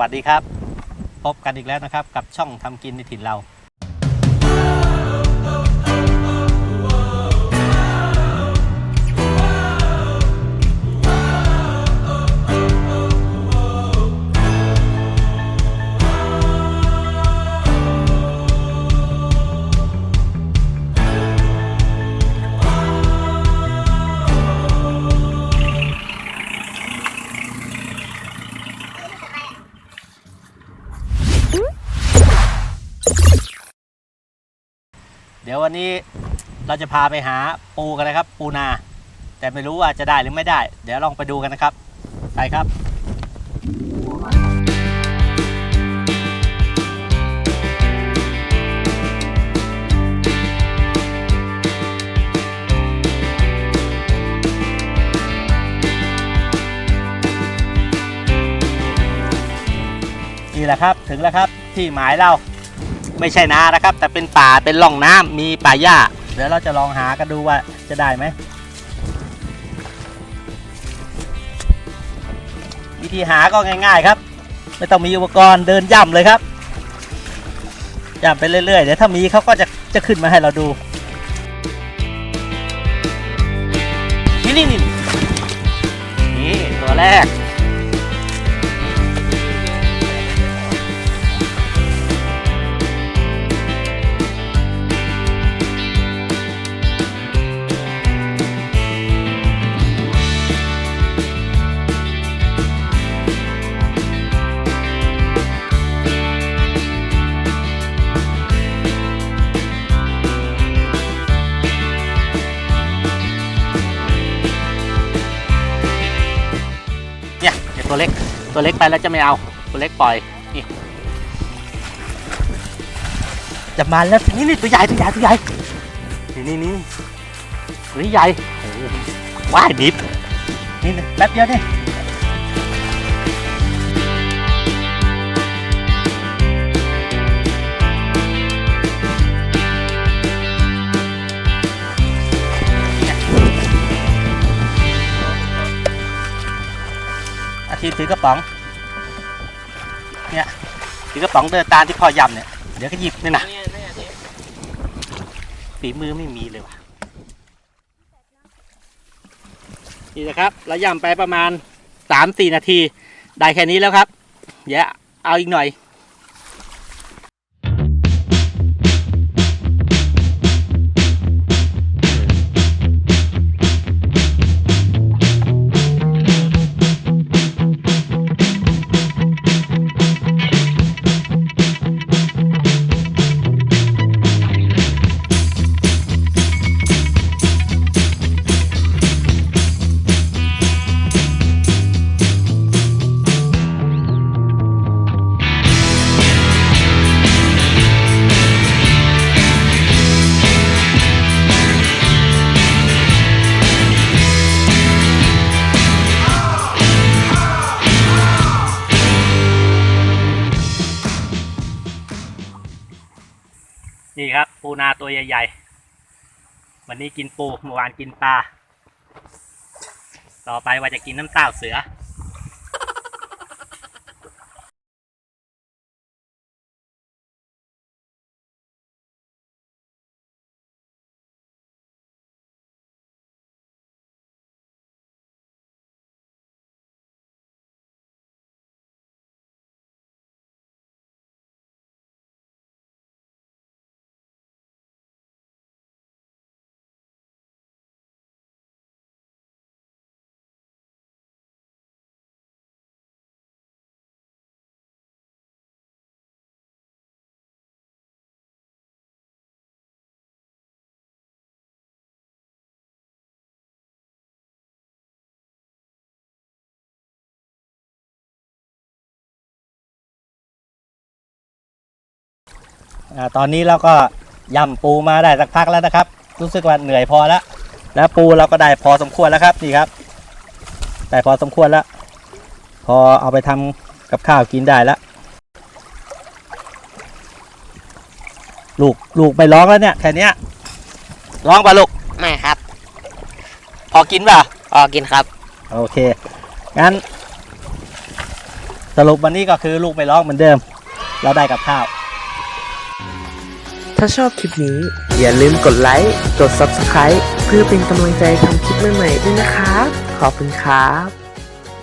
วัสดีครับ พบกันอีกแล้วนะครับ กับช่องทำกินในถิ่นเรา เดี๋ยววันนี้เราจะพาไปหาปูกันนะครับ ปูนา แต่ไม่รู้ว่าจะได้หรือไม่ได้ เดี๋ยวลองไปดูกันนะครับ ไปครับนี่แหละครับถึงแล้วครับที่หมายเรา ไม่ใช่นานะครับ แต่เป็นป่าเป็นร่องน้ำมีป่าหญ้าเดี๋ยวเราจะลองหากันดูว่าจะได้ไหมวิธีหาก็ง่าย ๆครับ ไม่ต้องมีอุปกรณ์เดินย่ำเลยครับย่ำไปเรื่อยๆเดี๋ยวถ้ามีเขาก็จะจะขึ้นมาให้เราดูนี่นี่นี่ตัวแรก ตัวเล็ก ตัวเล็กไปแล้วจะไม่เอา ตัวเล็กปล่อย นี่ จะมาแล้ว นี่นี่ตัวใหญ่ ตัวใหญ่ ตัวใหญ่ นี่นี่นี่ตัวนี้ใหญ่โอ้โหว้ายดิบนี่แป๊บเดียวนี่ อาทิตย์ถือกระป๋อง เนี่ยถือกระป๋องเดินตามที่พ่อยำเนี่ย เดี๋ยวก็หยิบนี่นะฝีมือไม่มีเลยว่ะ นี่นะครับเราย่ำไปประมาณสามสี่นาที ได้แค่นี้แล้วครับ เดี๋ยวเอาอีกหน่อย นี่ครับ ปูนาตัวใหญ่ๆ วันนี้กินปูเมื่อวานกินปลา ต่อไปว่าจะกินน้ำเต้าเสือ อ่าตอนนี้เราก็ย่ำปูมาได้สักพักแล้วนะครับ รู้สึกว่าเหนื่อยพอแล้วแล้วปูเราก็ได้พอสมควรแล้วครับนี่ครับได้พอสมควรแล้ว พอเอาไปทำกับข้าวกินได้แล้วลูกลูกไม่ร้องแล้วเนี่ยแค่เนี้ยร้องป่ะลูกไม่ครับ พอกินป่ะพอกินครับ โอเคงั้นสรุปวันนี้ก็คือลูกไม่ร้องเหมือนเดิม เราได้กับข้าว ถ้าชอบคลิปนี้ อย่าลืมกดไลค์ กด Subscribe เพื่อเป็นกำลังใจทำคลิปใหม่ๆด้วยนะครับ ขอบคุณครับ